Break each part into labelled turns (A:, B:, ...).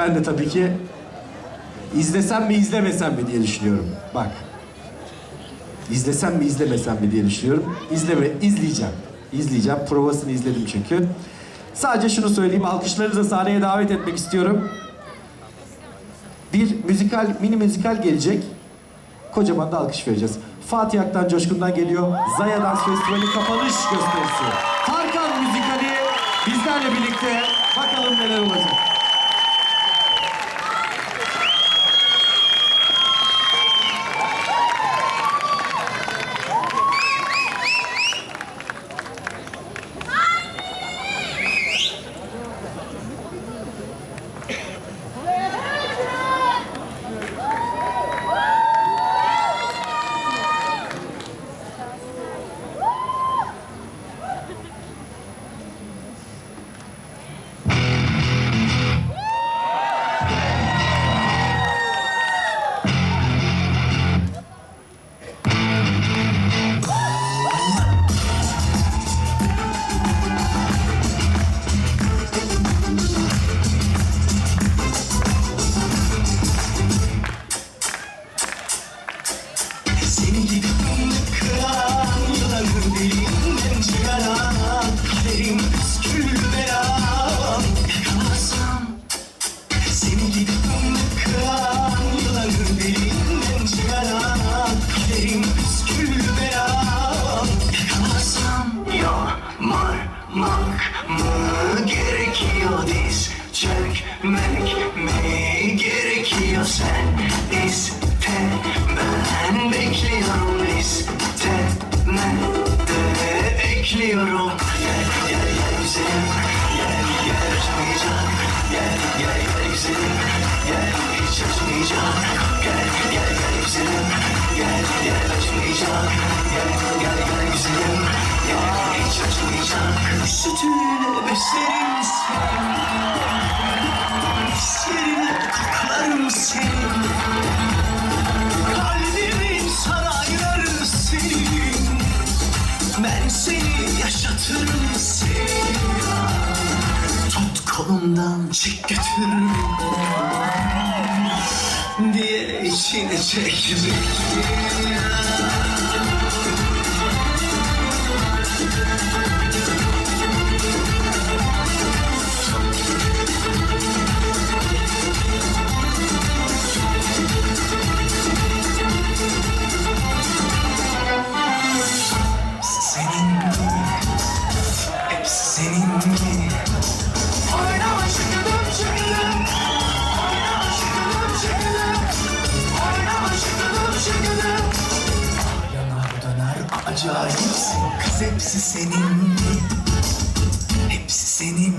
A: Ben de tabii ki izlesem mi izlemesem mi diye düşünüyorum. Bak. İzlesem mi izlemesem mi diye düşünüyorum. İzleme, izleyeceğim. İzleyeceğim. Provasını izledim çünkü. Sadece şunu söyleyeyim. Alkışlarınızla sahneye davet etmek istiyorum. Bir müzikal, mini müzikal gelecek. Kocaman da alkış vereceğiz. Fatih Aktan Coşkun'dan geliyor. Zaya Dans Festivali kapanış gösterisi. Tarkan müzikali bizlerle birlikte bakalım neler olacak.
B: Bekliyorum Gel gel gel güzelim gel gel açmayacak Gel gel gel güzelim gel hiç açmayacak Gel gel gel güzelim gel gel açmayacak Gel gel gel güzelim gel hiç açmayacak Sütüyle beslerim seni Hislerine koklarım seni yaşatırım seni Tut kolumdan çek götür Diye içine çek beni hepsi senin? Hepsi senin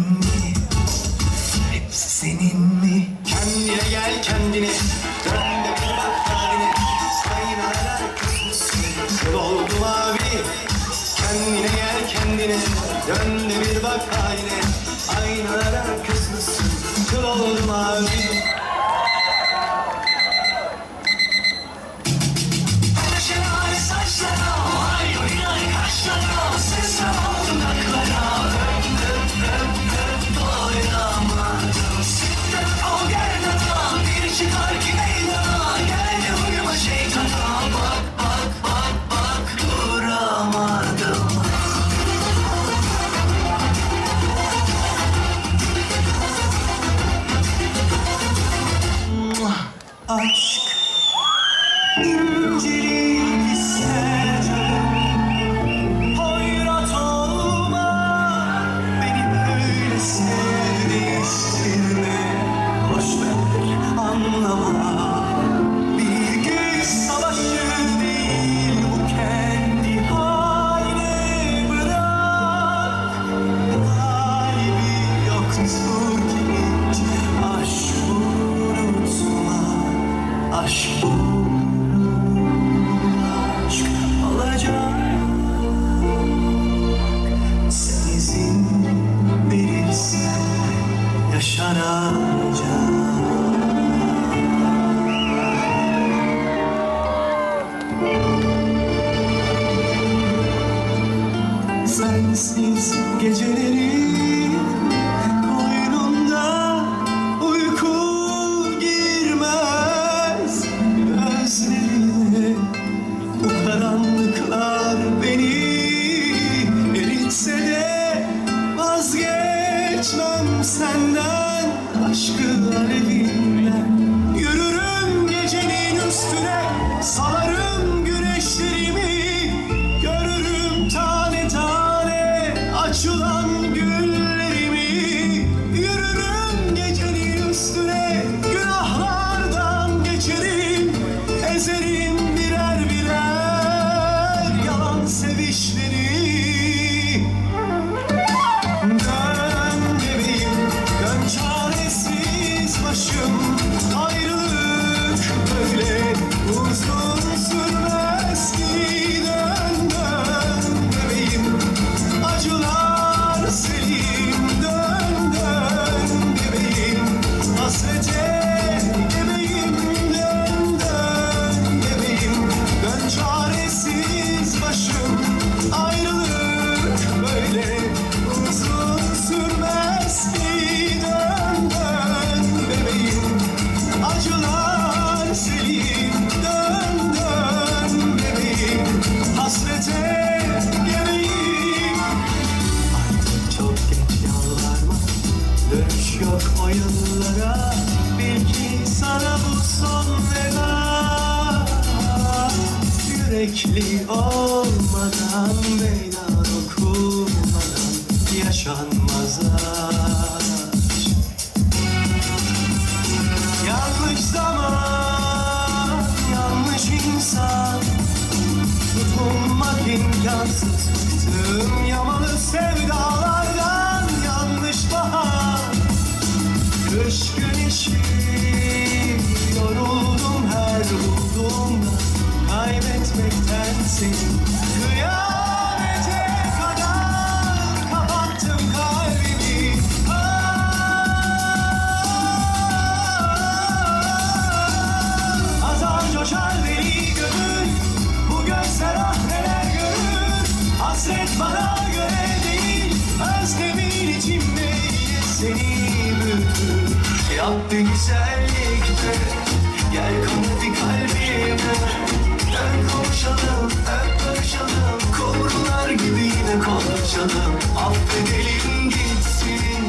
C: Affedelim gitsin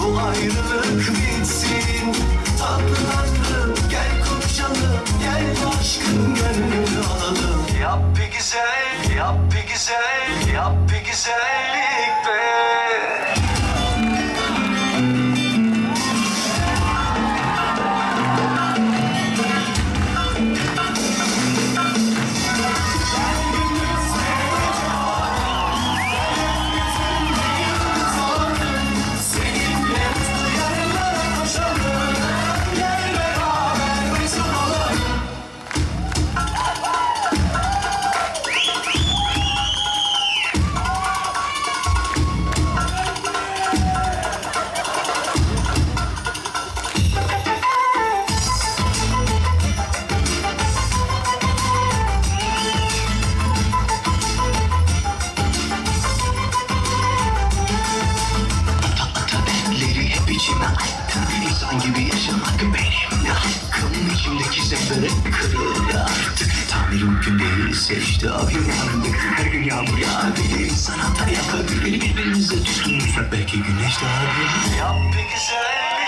C: bu ayrılık.
B: Artık tamir mümkün değilse işte abi yandık Her gün yağmur yağabilir İnsan hata yapabilir Birbirimize düşkünüzsek belki güneş doğabilir
C: Yap bir
B: güzellikte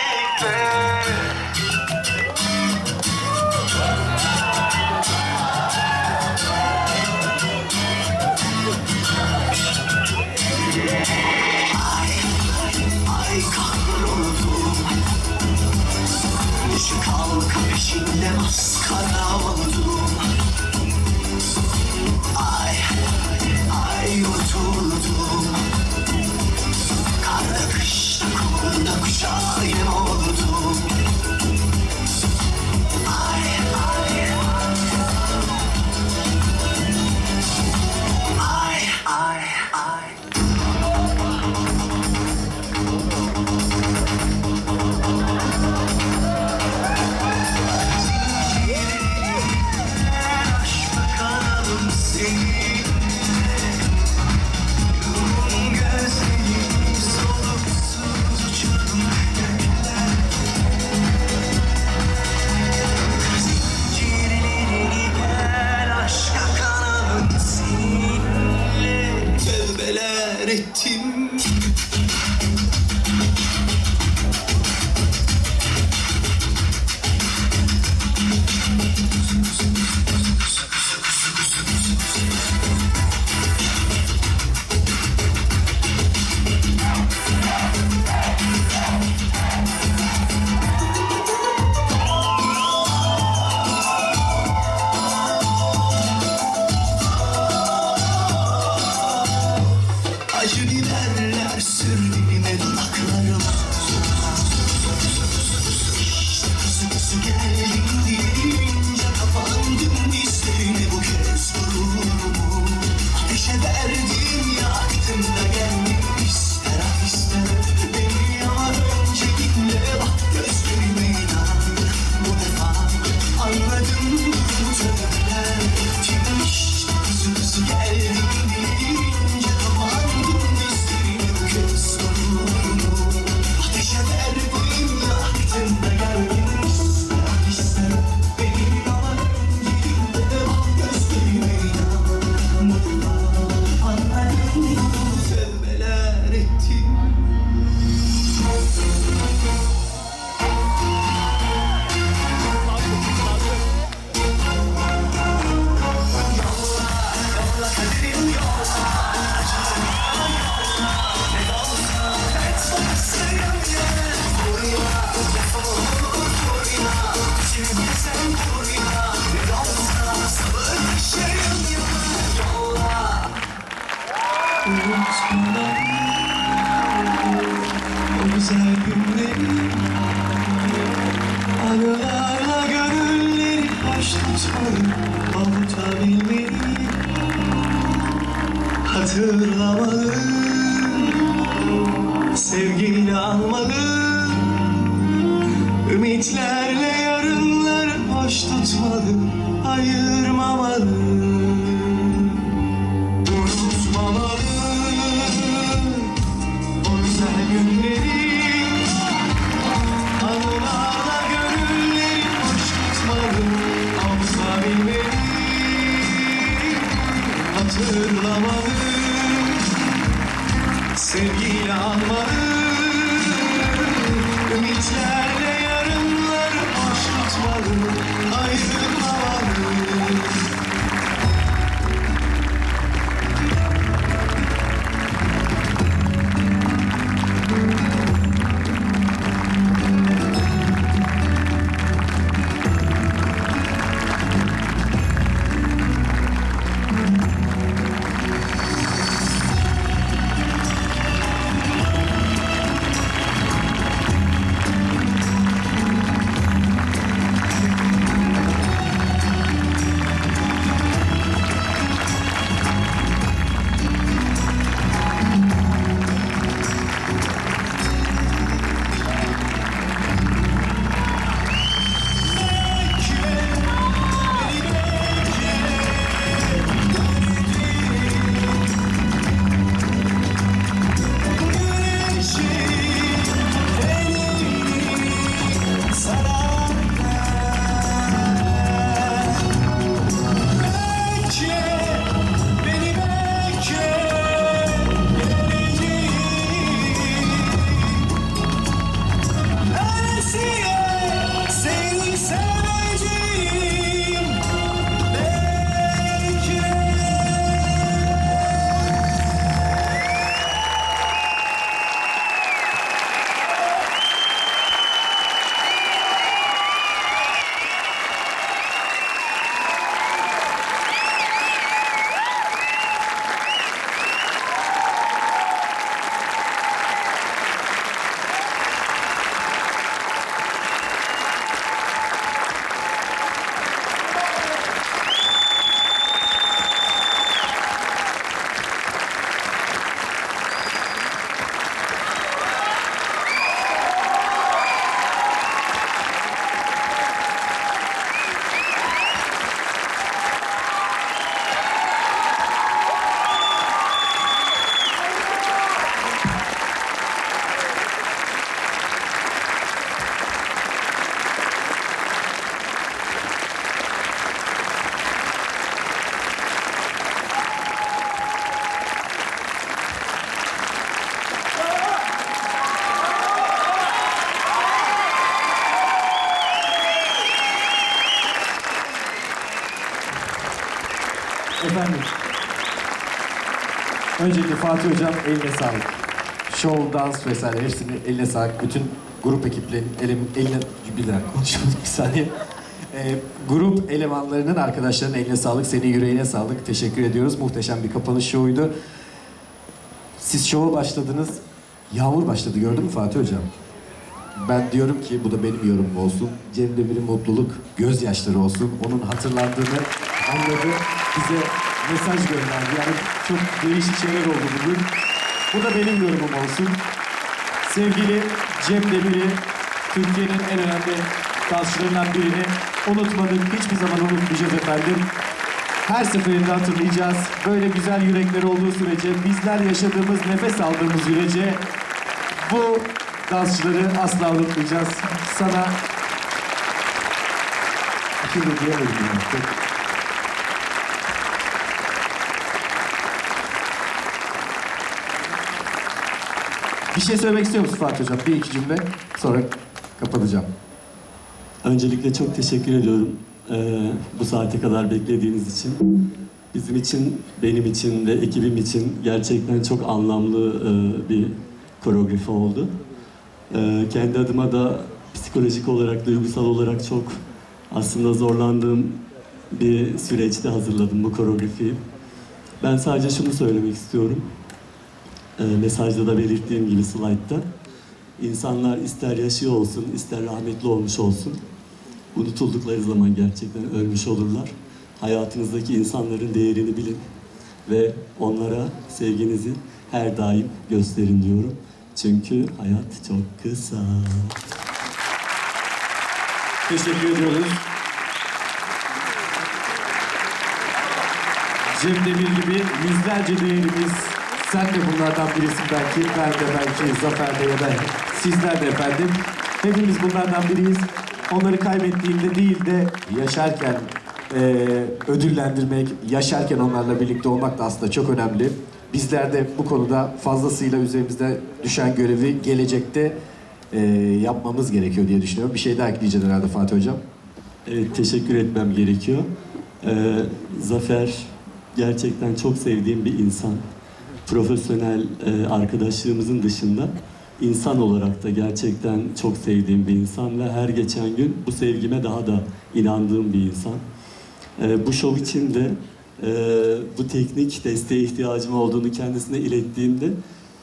B: Kalka peşinde bas kara Ay, ay yutuldum Kara kışta kumda kuşağım oldum. Öğretim 在用 hatırlamalı Sevgiyle anmalı Ümitlerle
A: Öncelikle Fatih Hocam eline sağlık. Show, dans vesaire hepsini eline sağlık. Bütün grup ekiplerinin elim, eline... Bir dakika konuşalım bir saniye. Ee, grup elemanlarının arkadaşlarının eline sağlık, senin yüreğine sağlık. Teşekkür ediyoruz. Muhteşem bir kapanış şovuydu. Siz şova başladınız. Yağmur başladı gördün mü Fatih Hocam? Ben diyorum ki bu da benim yorumum olsun. Cem Demir'in mutluluk, gözyaşları olsun. Onun hatırlandığını anladı. Bize mesaj gönderdi. Yani çok değişik şeyler oldu bugün. Bu da benim yorumum olsun. Sevgili Cem Demir'i, Türkiye'nin en önemli dansçılarından birini unutmadık. Hiçbir zaman unutmayacağız efendim. Her seferinde hatırlayacağız. Böyle güzel yürekler olduğu sürece, bizler yaşadığımız, nefes aldığımız sürece bu dansçıları asla unutmayacağız. Sana Şimdi diyemedim ya. Bir şey söylemek istiyor musun Fatih Hocam? Bir iki cümle sonra kapatacağım.
D: Öncelikle çok teşekkür ediyorum eee, bu saate kadar beklediğiniz için. Bizim için, benim için ve ekibim için gerçekten çok anlamlı eee, bir koreografi oldu. Eee, kendi adıma da psikolojik olarak, duygusal olarak çok aslında zorlandığım bir süreçte hazırladım bu koreografiyi. Ben sadece şunu söylemek istiyorum. Eee, mesajda da belirttiğim gibi slaytta. İnsanlar ister yaşıyor olsun, ister rahmetli olmuş olsun. Unutuldukları zaman gerçekten ölmüş olurlar. Hayatınızdaki insanların değerini bilin ve onlara sevginizi her daim gösterin diyorum. Çünkü hayat çok kısa.
A: Teşekkür ediyoruz. Cem Demir gibi yüzlerce değerimiz. Sen de bunlardan birisin belki. Ben de belki Zafer de ya da sizler de efendim. Hepimiz bunlardan biriyiz. Onları kaybettiğimde değil de yaşarken eee, ödüllendirmek, yaşarken onlarla birlikte olmak da aslında çok önemli. Bizler de bu konuda fazlasıyla üzerimizde düşen görevi gelecekte eee, yapmamız gerekiyor diye düşünüyorum. Bir şey daha ekleyeceksin herhalde Fatih Hocam.
D: Evet, teşekkür etmem gerekiyor. Ee, Zafer gerçekten çok sevdiğim bir insan. Profesyonel e, arkadaşlığımızın dışında insan olarak da gerçekten çok sevdiğim bir insan ve her geçen gün bu sevgime daha da inandığım bir insan. Ee, bu şov için de e, bu teknik desteğe ihtiyacım olduğunu kendisine ilettiğimde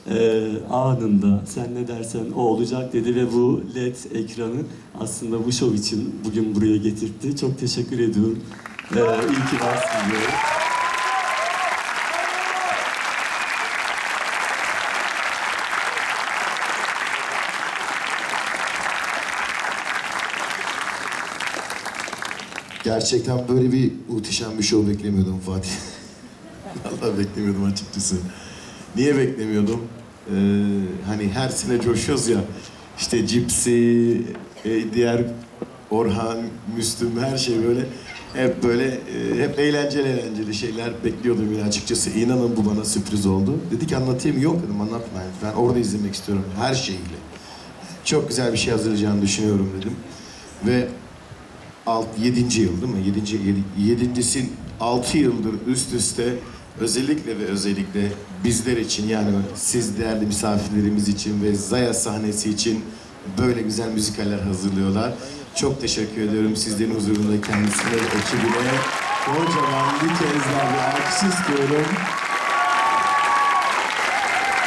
D: e, anında sen ne dersen o olacak dedi ve bu led ekranı aslında bu şov için bugün buraya getirtti. Çok teşekkür ediyorum. Ee, iyi ki varsın diyorum.
E: Gerçekten böyle bir muhteşem bir show beklemiyordum Fatih. Vallahi beklemiyordum açıkçası. Niye beklemiyordum? Ee, hani her sene coşuyoruz ya. İşte Cipsi, e, diğer Orhan, Müslüm her şey böyle hep böyle e, hep eğlenceli eğlenceli şeyler bekliyordum yine açıkçası. İnanın bu bana sürpriz oldu. Dedi ki anlatayım yok dedim anlatma. Ben orada izlemek istiyorum her şeyiyle. Çok güzel bir şey hazırlayacağını düşünüyorum dedim. Ve alt, yedinci yıl değil mi? Yedinci, yedi, yedincisi altı yıldır üst üste özellikle ve özellikle bizler için yani siz değerli misafirlerimiz için ve Zaya sahnesi için böyle güzel müzikaller hazırlıyorlar. Çok teşekkür ediyorum sizlerin huzurunda kendisine ve ekibine. Kocaman bir kez daha bir alkış istiyorum.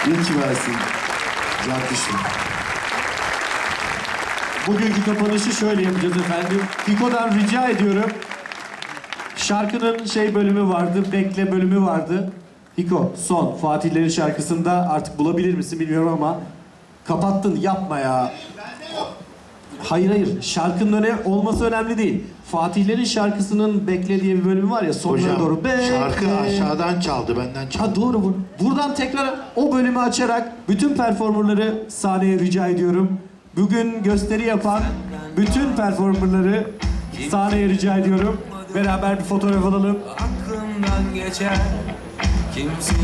E: İyi ki varsın. Can.
A: Bugünkü kapanışı şöyle yapacağız efendim. Fiko'dan rica ediyorum. Şarkının şey bölümü vardı, bekle bölümü vardı. Fiko son Fatihlerin şarkısında artık bulabilir misin bilmiyorum ama kapattın yapma ya. Hayır hayır şarkının öne olması önemli değil. Fatihlerin şarkısının bekle diye bir bölümü var ya sonlara doğru. Bekle.
F: şarkı aşağıdan çaldı, benden çaldı.
A: Ha doğru bu. Buradan tekrar o bölümü açarak bütün performerları sahneye rica ediyorum. Bugün gösteri yapan bütün performerları sahneye rica ediyorum. Beraber bir fotoğraf alalım.
B: Aklımdan geçer kimse